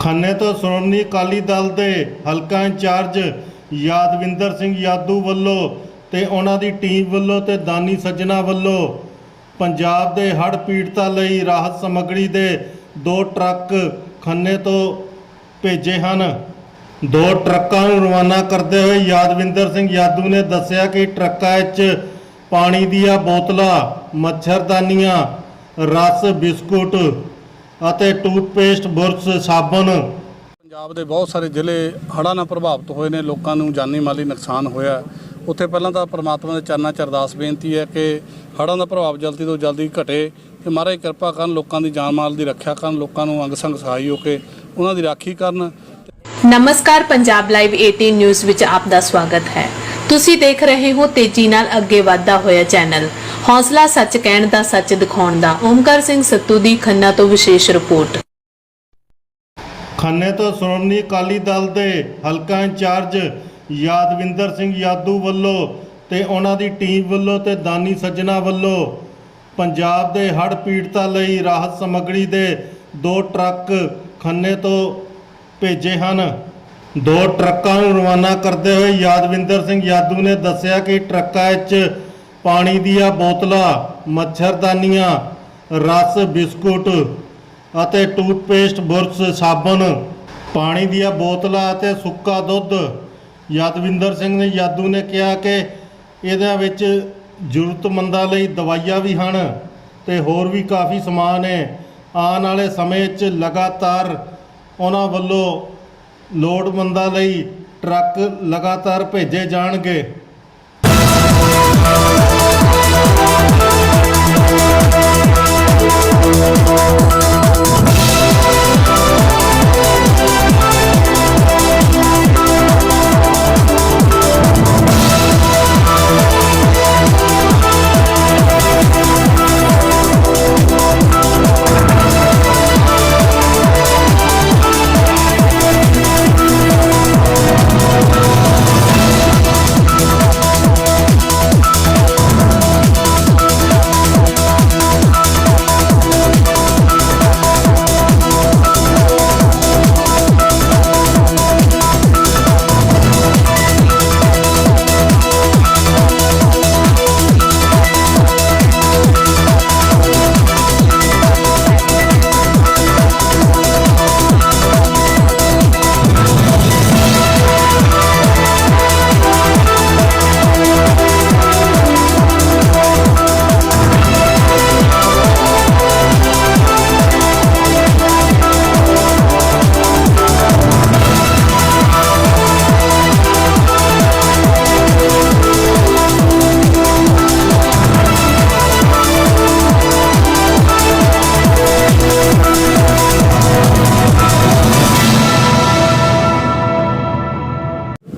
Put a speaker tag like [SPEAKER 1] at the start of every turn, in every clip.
[SPEAKER 1] ਖੰਨੇ ਤੋਂ ਸ਼੍ਰੋਮਣੀ ਅਕਾਲੀ ਦਲ ਦੇ ਹਲਕਾ ਇੰਚਾਰਜ ਯਾਦਵਿੰਦਰ ਸਿੰਘ ਯਾਦੂ ਵੱਲੋਂ ਤੇ ਉਹਨਾਂ ਦੀ ਟੀਮ ਵੱਲੋਂ ਤੇ ਦਾਨੀ ਸੱਜਣਾ ਵੱਲੋਂ ਪੰਜਾਬ ਦੇ ਹੜ੍ਹ ਪੀੜਤਾਂ ਲਈ ਰਾਹਤ ਸਮੱਗਰੀ ਦੇ ਦੋ ਟਰੱਕ ਖੰਨੇ ਤੋਂ ਭੇਜੇ ਹਨ। ਦੋ ਟਰੱਕਾਂ ਨੂੰ ਰਵਾਨਾ ਕਰਦੇ ਹੋਏ ਯਾਦਵਿੰਦਰ ਸਿੰਘ ਯਾਦੂ ਨੇ ਦੱਸਿਆ ਕਿ ਟਰੱਕਾਂ ਵਿੱਚ ਪਾਣੀ ਦੀਆਂ ਬੋਤਲਾਂ, ਮੱਛਰਦਾਨੀਆਂ, ਰਸ, ਬਿਸਕੁਟ ਅਤੇ ਟੂਥਪੇਸਟ ਬੁਰਸ਼ ਸਾਬਣ।
[SPEAKER 2] ਪੰਜਾਬ ਦੇ ਬਹੁਤ ਸਾਰੇ ਜ਼ਿਲ੍ਹੇ ਹੜ੍ਹਾਂ ਨਾਲ ਪ੍ਰਭਾਵਿਤ ਹੋਏ ਨੇ। ਲੋਕਾਂ ਨੂੰ ਜਾਨੀ ਮਾਲੀ ਨੁਕਸਾਨ ਹੋਇਆ ਹੈ। ਉੱਥੇ ਪਹਿਲਾਂ ਤਾਂ ਪ੍ਰਮਾਤਮਾ ਦੇ ਚਰਨਾਂ 'ਚ ਅਰਦਾਸ ਬੇਨਤੀ ਹੈ ਕਿ ਹੜ੍ਹਾਂ ਦਾ ਪ੍ਰਭਾਵ ਜਲਦੀ ਤੋਂ ਜਲਦੀ ਘਟੇ ਤੇ ਮਹਾਰਾਜ ਕਿਰਪਾ ਕਰਨ ਲੋਕਾਂ ਦੀ ਜਾਨ ਮਾਲ ਦੀ ਰੱਖਿਆ ਕਰਨ ਲੋਕਾਂ ਨੂੰ ਅੰਗ ਸੰਗ ਸਹਾਈ ਹੋ ਕੇ ਉਹਨਾਂ ਦੀ ਰਾਖੀ ਕਰਨ।
[SPEAKER 3] ਨਮਸਕਾਰ ਪੰਜਾਬ ਲਾਈਵ 18 ਨਿਊਜ਼ ਵਿੱਚ ਆਪ ਦਾ ਸਵਾਗਤ ਹੈ। ਤੁਸੀਂ ਦੇਖ ਰਹੇ ਹੋ ਤੇਜ਼ੀ ਨਾਲ ਅੱਗੇ ਵਧਦਾ ਹੋਇਆ ਚੈਨਲ। ਹੌਸਲਾ ਸੱਚ ਕਹਿਣ ਦਾ, ਸੱਚ ਦਿਖਾਉਣ ਦਾ। ਓਮਕਾਰ ਸਿੰਘ ਸੱਤੂ ਦੀ ਖੰਨਾ ਤੋਂ ਵਿਸ਼ੇਸ਼ ਰਿਪੋਰਟ।
[SPEAKER 1] ਖੰਨੇ ਤੋਂ ਸ਼੍ਰੋਮਣੀ ਅਕਾਲੀ ਦਲ ਦੇ ਹਲਕਾ ਇੰਚਾਰਜ ਯਾਦਵਿੰਦਰ ਸਿੰਘ ਯਾਦੂ ਵੱਲੋਂ ਤੇ ਉਹਨਾਂ ਦੀ ਟੀਮ ਵੱਲੋਂ ਤੇ ਦਾਨੀ ਸੱਜਣਾ ਵੱਲੋਂ ਪੰਜਾਬ ਦੇ ਹੜ੍ਹ ਪੀੜਤਾਂ ਲਈ ਰਾਹਤ ਸਮੱਗਰੀ ਦੇ ਦੋ ਟਰੱਕ ਖੰਨੇ ਤੋਂ ਭੇਜੇ ਹਨ। ਦੋ ਟਰੱਕਾਂ ਨੂੰ ਰਵਾਨਾ ਕਰਦੇ ਹੋਏ ਯਾਦਵਿੰਦਰ ਸਿੰਘ ਯਾਦੂ ਨੇ ਦੱਸਿਆ ਕਿ ਟਰੱਕਾਂ ਵਿੱਚ ਪਾਣੀ ਦੀਆਂ ਬੋਤਲਾਂ, ਮੱਛਰਦਾਨੀਆਂ, ਰਸ, ਬਿਸਕੁਟ ਅਤੇ ਟੂਥਪੇਸਟ, ਬੁਰਸ਼, ਸਾਬਣ, ਪਾਣੀ ਦੀਆਂ ਬੋਤਲਾਂ ਅਤੇ ਸੁੱਕਾ ਦੁੱਧ। ਯਾਦਵਿੰਦਰ ਸਿੰਘ ਨੇ ਯਾਦੂ ਨੇ ਕਿਹਾ ਕਿ ਇਹਦੇ ਵਿੱਚ ਜ਼ਰੂਰਤਮੰਦਾਂ ਲਈ ਦਵਾਈਆਂ ਵੀ ਹਨ ਤੇ ਹੋਰ ਵੀ ਕਾਫੀ ਸਮਾਨ ਹੈ ਆਉਣ ਵਾਲੇ ਸਮੇਂ 'ਚ ਲਗਾਤਾਰ ਉਹਨਾਂ ਵੱਲੋਂ ਲੋੜਮੰਦਾਂ ਲਈ ਟਰੱਕ ਲਗਾਤਾਰ ਭੇਜੇ ਜਾਣਗੇ।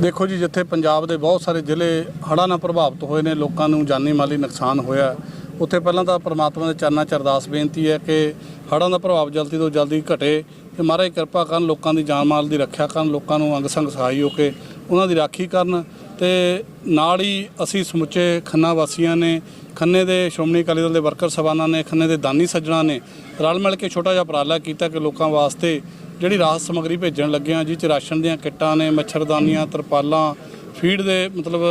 [SPEAKER 2] ਦੇਖੋ ਜੀ, ਜਿੱਥੇ ਪੰਜਾਬ ਦੇ ਬਹੁਤ ਸਾਰੇ ਜ਼ਿਲ੍ਹੇ ਹੜ੍ਹਾਂ ਨਾਲ ਪ੍ਰਭਾਵਿਤ ਹੋਏ ਨੇ, ਲੋਕਾਂ ਨੂੰ ਜਾਨੀ ਮਾਲੀ ਨੁਕਸਾਨ ਹੋਇਆ ਉੱਥੇ ਪਹਿਲਾਂ ਤਾਂ ਪ੍ਰਮਾਤਮਾ ਦੇ ਚਰਨਾਂ 'ਚ ਅਰਦਾਸ ਬੇਨਤੀ ਹੈ ਕਿ ਹੜ੍ਹਾਂ ਦਾ ਪ੍ਰਭਾਵ ਜਲਦੀ ਤੋਂ ਜਲਦੀ ਘਟੇ ਤੇ ਮਹਾਰਾਜ ਕਿਰਪਾ ਕਰਨ ਲੋਕਾਂ ਦੀ ਜਾਨ ਮਾਲ ਦੀ ਰੱਖਿਆ ਕਰਨ, ਲੋਕਾਂ ਨੂੰ ਅੰਗ ਸੰਗ ਸਹਾਈ ਹੋ ਕੇ ਉਹਨਾਂ ਦੀ ਰਾਖੀ ਕਰਨ ਤੇ ਨਾਲ ਹੀ ਅਸੀਂ ਸਮੁੱਚੇ ਖੰਨਾ ਵਾਸੀਆਂ ਨੇ, ਖੰਨੇ ਦੇ ਸ਼੍ਰੋਮਣੀ ਅਕਾਲੀ ਦਲ ਦੇ ਵਰਕਰ ਸਭਾਨਾਂ ਨੇ, ਖੰਨੇ ਦੇ ਦਾਨੀ ਸੱਜਣਾ ਨੇ ਰਲ ਮਿਲ ਕੇ ਛੋਟਾ ਜਿਹਾ ਉਪਰਾਲਾ ਕੀਤਾ ਕਿ ਲੋਕਾਂ ਵਾਸਤੇ ਜਿਹੜੀ ਰਾਹਤ ਸਮੱਗਰੀ ਭੇਜਣ ਲੱਗੇ ਆ ਜਿਹ ਚ ਰਾਸ਼ਨ ਦੀਆਂ ਕਿੱਟਾਂ ਨੇ, ਮੱਛਰਦਾਨੀਆਂ, ਤਰਪਾਲਾਂ, ਫੀਡ ਦੇ ਮਤਲਬ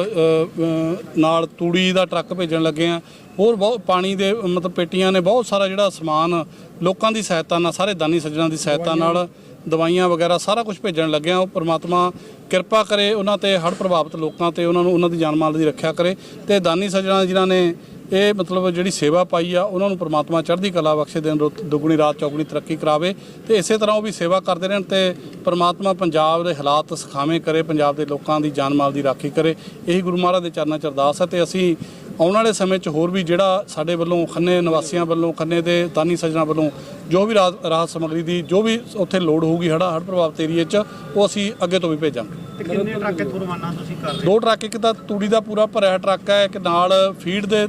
[SPEAKER 2] ਨਾਲ ਤੂੜੀ ਦਾ ਟਰੱਕ ਭੇਜਣ ਲੱਗੇ ਆ ਹੋਰ ਬਹੁਤ ਪਾਣੀ ਦੇ, ਮਤਲਬ ਪੇਟੀਆਂ ਨੇ ਬਹੁਤ ਸਾਰਾ ਜਿਹੜਾ ਸਮਾਨ, ਲੋਕਾਂ ਦੀ ਸਹਾਇਤਾ ਨਾਲ, ਸਾਰੇ ਦਾਨੀ ਸੱਜਣਾਂ ਦੀ ਸਹਾਇਤਾ ਨਾਲ ਦਵਾਈਆਂ ਵਗੈਰਾ ਸਾਰਾ ਕੁਝ ਭੇਜਣ ਲੱਗੇ ਆ ਉਹ ਪ੍ਰਮਾਤਮਾ ਕਿਰਪਾ ਕਰੇ, ਉਹਨਾਂ ਤੇ ਹੜ੍ਹ ਪ੍ਰਭਾਵਿਤ ਲੋਕਾਂ ਤੇ ਉਹਨਾਂ ਨੂੰ, ਉਹਨਾਂ ਦੀ ਜਾਨ ਮਾਲ ਦੀ ਰੱਖਿਆ ਕਰੇ ਤੇ ਦਾਨੀ ਸੱਜਣਾ ਜਿਨ੍ਹਾਂ ਨੇ ਇਹ ਮਤਲਬ ਜਿਹੜੀ ਸੇਵਾ ਪਾਈ ਆ, ਉਹਨਾਂ ਨੂੰ ਪ੍ਰਮਾਤਮਾ ਚੜ੍ਹਦੀ ਕਲਾ ਬਖਸ਼ੇ ਦਿਨ ਰੁੱਤ ਦੁੱਗਣੀ ਰਾਤ ਚੌਗਣੀ ਤਰੱਕੀ ਕਰਾਵੇ ਤੇ ਇਸੇ ਤਰ੍ਹਾਂ ਉਹ ਵੀ ਸੇਵਾ ਕਰਦੇ ਰਹਿਣ ਤੇ ਪ੍ਰਮਾਤਮਾ ਪੰਜਾਬ ਦੇ ਹਾਲਾਤ ਸੁਖਾਵੇਂ ਕਰੇ, ਪੰਜਾਬ ਦੇ ਲੋਕਾਂ ਦੀ ਜਾਨ ਮਾਲ ਦੀ ਰਾਖੀ ਕਰੇ। ਇਹੀ ਗੁਰੂ ਮਹਾਰਾਜ ਦੇ ਚਰਨਾਂ 'ਚ ਅਰਦਾਸ ਹੈ ਤੇ ਅਸੀਂ ਆਉਣ ਵਾਲੇ ਸਮੇਂ 'ਚ ਹੋਰ ਵੀ ਜਿਹੜਾ ਸਾਡੇ ਵੱਲੋਂ ਖੰਨੇ ਨਿਵਾਸੀਆਂ ਵੱਲੋਂ, ਖੰਨੇ ਦੇ ਦਾਨੀ ਸੱਜਣਾ ਵੱਲੋਂ ਜੋ ਵੀ ਰਾਹਤ ਸਮੱਗਰੀ ਦੀ ਜੋ ਵੀ ਉੱਥੇ ਲੋੜ ਹੋਊਗੀ ਹੜਾ ਹੜ੍ਹ ਪ੍ਰਭਾਵਿਤ ਏਰੀਏ 'ਚ ਉਹ ਅਸੀਂ ਅੱਗੇ ਤੋਂ ਵੀ ਭੇਜਾਂਗੇ।
[SPEAKER 4] ਤੇ ਕਿੰਨੇ ਟਰੱਕ ਇੱਥੋਂ ਰਵਾਨਾ ਤੁਸੀਂ ਕਰ ਰਹੇ
[SPEAKER 2] ਦੋ ਟਰੱਕ ਇੱਕ ਤਾਂ ਤੂੜੀ ਦਾ ਪੂਰਾ ਭਰਿਆ ਟਰੱਕ ਹੈ ਇੱਕ ਨਾਲ ਫੀਡ ਦੇ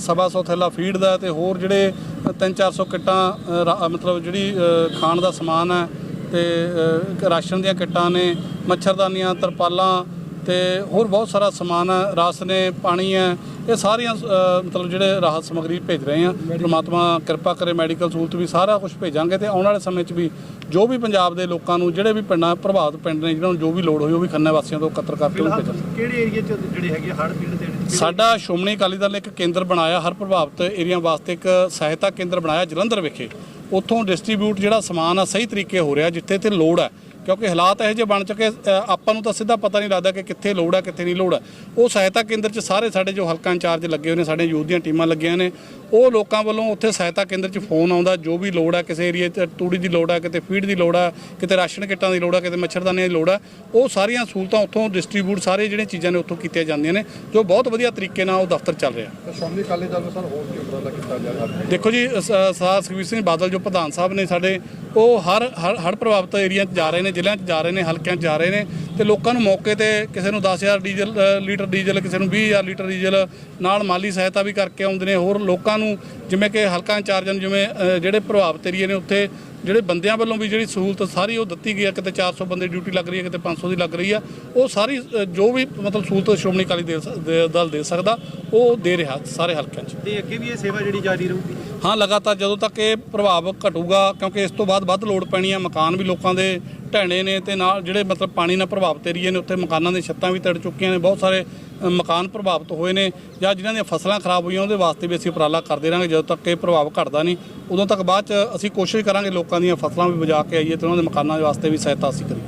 [SPEAKER 2] ਸਵਾ ਸੌ ਥੈਲਾ ਫੀਡ ਦਾ ਤੇ ਹੋਰ ਜਿਹੜੇ 3-400 ਕਿੱਟਾਂ ਮਤਲਬ ਜਿਹੜੀ ਖਾਣ ਦਾ ਸਮਾਨ ਹੈ ਤੇ ਰਾਸ਼ਨ ਦੀਆਂ ਕਿੱਟਾਂ ਨੇ ਮੱਛਰਦਾਨੀਆਂ ਤਰਪਾਲਾਂ ਤੇ ਹੋਰ ਬਹੁਤ ਸਾਰਾ ਸਮਾਨ ਹੈ ਰਸ ਨੇ ਪਾਣੀ ਹੈ ਇਹ ਸਾਰੀਆਂ ਅ, ਮਤਲਬ ਜਿਹੜੇ ਰਾਹਤ ਸਮੱਗਰੀ ਭੇਜ ਰਹੇ ਆ ਪ੍ਰਮਾਤਮਾ ਕਿਰਪਾ ਕਰੇ ਮੈਡੀਕਲ ਸਹੂਲਤ ਵੀ ਸਾਰਾ ਕੁਝ ਭੇਜਾਂਗੇ ਤੇ ਆਉਣ ਵਾਲੇ ਸਮੇਂ 'ਚ ਵੀ ਜੋ ਵੀ ਪੰਜਾਬ ਦੇ ਲੋਕਾਂ ਨੂੰ ਜਿਹੜੇ ਵੀ ਪਿੰਡਾਂ ਪ੍ਰਭਾਵਿਤ ਪਿੰਡ ਨੇ ਜਿਹਨਾਂ ਨੂੰ ਜੋ ਵੀ ਲੋੜ ਹੋਈ ਉਹ ਵੀ ਖੰਨੇ ਵਾਸੀਆਂ ਤੋਂ ਇਕੱਤਰ ਕਰਕੇ ਉਹ ਭੇਜਾਂਗੇ।
[SPEAKER 4] ਤੁਸੀਂ ਕਿਹੜੇ ਏਰੀਆ ਚ ਜਿਹੜੇ ਹੈਗੇ ਹੜ੍ਹ ਪੀੜਤ ਏਰੀਏ
[SPEAKER 2] ਸਾਡਾ ਸ਼੍ਰੋਮਣੀ ਅਕਾਲੀ ਦਲ ਨੇ ਇੱਕ ਕੇਂਦਰ ਬਣਾਇਆ ਹਰ ਪ੍ਰਭਾਵਿਤ ਏਰੀਆ ਵਾਸਤੇ ਇੱਕ ਸਹਾਇਤਾ ਕੇਂਦਰ ਬਣਾਇਆ ਜਲੰਧਰ ਵਿਖੇ। ਉੱਥੋਂ ਡਿਸਟ੍ਰੀਬਿਊਟ ਜਿਹੜਾ ਸਮਾਨ ਆ ਸਹੀ ਤਰੀਕੇ ਹੋ ਰਿਹਾ ਜਿੱਥੇ ਤੇ ਲੋੜ ਹੈ। ਕਿਉਂਕਿ ਹਾਲਾਤ ਇਹੋ ਜਿਹੇ ਬਣ ਚੁੱਕੇ ਆਪਾਂ ਨੂੰ ਤਾਂ ਸਿੱਧਾ ਪਤਾ ਨਹੀਂ ਲੱਗਦਾ ਕਿ ਕਿੱਥੇ ਲੋੜ ਹੈ ਕਿੱਥੇ ਨਹੀਂ ਲੋੜ ਹੈ ਉਹ ਸਹਾਇਤਾ ਕੇਂਦਰ 'ਚ ਸਾਰੇ ਸਾਡੇ ਜੋ ਹਲਕਾ ਇੰਚਾਰਜ ਲੱਗੇ ਹੋਏ ਨੇ ਸਾਡੇ ਯੂਥ ਦੀਆਂ ਟੀਮਾਂ ਲੱਗੀਆਂ ਨੇ ਉਹ ਲੋਕਾਂ ਵੱਲੋਂ ਉੱਥੇ ਸਹਾਇਤਾ ਕੇਂਦਰ 'ਚ ਫੋਨ ਆਉਂਦਾ ਜੋ ਵੀ ਲੋੜ ਹੈ ਕਿਸੇ ਏਰੀਏ 'ਚ ਤੂੜੀ ਦੀ ਲੋੜ ਹੈ ਕਿਤੇ ਫੀਡ ਦੀ ਲੋੜ ਹੈ ਕਿਤੇ ਰਾਸ਼ਨ ਕਿੱਟਾਂ ਦੀ ਲੋੜ ਹੈ ਕਿਤੇ ਮੱਛਰਦਾਨੀਆਂ ਦੀ ਲੋੜ ਹੈ ਉਹ ਸਾਰੀਆਂ ਸਹੂਲਤਾਂ ਉੱਥੋਂ ਡਿਸਟ੍ਰੀਬਿਊਟ ਸਾਰੇ ਜਿਹੜੀਆਂ ਚੀਜ਼ਾਂ ਨੇ ਉੱਥੋਂ ਕੀਤੀਆਂ ਜਾਂਦੀਆਂ ਨੇ ਜੋ ਬਹੁਤ ਵਧੀਆ ਤਰੀਕੇ ਨਾਲ ਉਹ ਦਫ਼ਤਰ ਚੱਲ ਰਿਹਾ।
[SPEAKER 5] ਸ਼੍ਰੋਮਣੀ ਅਕਾਲੀ ਦਲ ਨੂੰ ਸਰ ਹੋਰ ਕੀ ਉਪਰਾਲਾ ਕੀਤਾ ਜਾ ਰਿਹਾ
[SPEAKER 2] ਦੇਖੋ ਜੀ ਸਰਦਾਰ ਸੁਖਬੀਰ ਸਿੰਘ ਬਾਦਲ ਜੋ ਪ੍ਰਧਾਨ ਸਾਹਿਬ ਨੇ ਸਾਡੇ ਉਹ ਹਰ ਹਰ ਹੜ ਪ੍ਰਭਾਵਿਤ ਏਰੀਆ 'ਚ ਜਾ ਰਹੇ ਨੇ ਜ਼ਿਲ੍ਹਿਆਂ 'ਚ ਜਾ ਰਹੇ ਨੇ, ਹਲਕਿਆਂ 'ਚ ਜਾ ਰਹੇ ਨੇ ਤੇ ਲੋਕਾਂ ਨੂੰ ਮੌਕੇ ਤੇ ਕਿਸੇ ਨੂੰ 10000 ਡੀਜ਼ਲ ਲੀਟਰ ਡੀਜ਼ਲ, ਕਿਸੇ ਨੂੰ 20000 ਲੀਟਰ ਡੀਜ਼ਲ ਨਾਲ ਮਾਲੀ ਸਹਾਇਤਾ ਵੀ ਕਰਕੇ ਆਉਂਦੇ ਨੇ। ਹੋਰ ਲੋਕਾਂ ਨੂੰ ਜਿਵੇਂ ਕਿ ਹਲਕਾ ਇੰਚਾਰਜਾਂ ਨੂੰ ਜਿਵੇਂ ਜਿਹੜੇ ਪ੍ਰਭਾਵਿਤ ਏਰੀਏ ਨੇ ਉੱਥੇ, ਜਿਹੜੇ ਬੰਦਿਆਂ ਵੱਲੋਂ ਵੀ ਜਿਹੜੀ ਸਹੂਲਤ ਸਾਰੀ ਉਹ ਦਿੱਤੀ ਗਈ ਹੈ। ਕਿਤੇ 400 ਬੰਦੇ ਡਿਊਟੀ ਲੱਗ ਰਹੀ ਹੈ, ਕਿਤੇ 500 ਦੀ ਲੱਗ ਰਹੀ ਆ। ਉਹ ਸਾਰੀ ਜੋ ਵੀ ਮਤਲਬ ਸਹੂਲਤ ਸ਼੍ਰੋਮਣੀ ਅਕਾਲੀ ਦੇ ਦਲ ਦੇ ਸਕਦਾ, ਉਹ ਦੇ ਰਿਹਾ ਸਾਰੇ ਹਲਕਿਆਂ 'ਚ।
[SPEAKER 4] ਤੇ ਅੱਗੇ ਵੀ ਇਹ ਸੇਵਾ ਜਿਹੜੀ ਜਾਰੀ ਰਹੂਗੀ?
[SPEAKER 2] ਹਾਂ, ਲਗਾਤਾਰ ਜਦੋਂ ਤੱਕ ਇਹ ਪ੍ਰਭਾਵ ਘਟੂਗਾ, ਕਿਉਂਕਿ ਇਸ ਤੋਂ ਬਾਅਦ ਵੱਧ ਲੋੜ ਪੈਣੀ ਹੈ ਮਕਾਨ ਵੀ ਲੋਕਾਂ ਦੇ ਢਹਿਣੇ ਨੇ ਤੇ ਨਾਲ ਜਿਹੜੇ ਮਤਲਬ ਪਾਣੀ ਨਾਲ ਪ੍ਰਭਾਵਿਤ ਏਰੀਏ ਨੇ, ਉੱਥੇ ਮਕਾਨਾਂ ਦੀਆਂ ਛੱਤਾਂ ਵੀ ਤੜ ਚੁੱਕੀਆਂ ਨੇ, ਬਹੁਤ ਸਾਰੇ ਮਕਾਨ ਪ੍ਰਭਾਵਿਤ ਹੋਏ ਨੇ ਜਾਂ ਜਿਨ੍ਹਾਂ ਦੀਆਂ ਫਸਲਾਂ ਖਰਾਬ ਹੋਈਆਂ, ਉਹਦੇ ਵਾਸਤੇ ਵੀ ਅਸੀਂ ਉਪਰਾਲਾ ਕਰਦੇ ਰਹਾਂਗੇ, ਜਦੋਂ ਤੱਕ ਇਹ ਪ੍ਰਭਾਵ ਘਟਦਾ ਨਹੀਂ, ਉਦੋਂ ਤੱਕ ਬਾਅਦ ਚ ਅਸੀਂ ਕੋਸ਼ਿਸ਼ ਕਰਾਂਗੇ ਲੋਕਾਂ ਦੀਆਂ ਫਸਲਾਂ ਵੀ ਬਚਾ ਕੇ ਆਈਏ ਤੇ ਉਹਨਾਂ ਦੇ ਮਕਾਨਾਂ ਦੇ ਵਾਸਤੇ ਵੀ ਸਹਾਇਤਾ ਅਸੀਂ ਕਰੀਏ।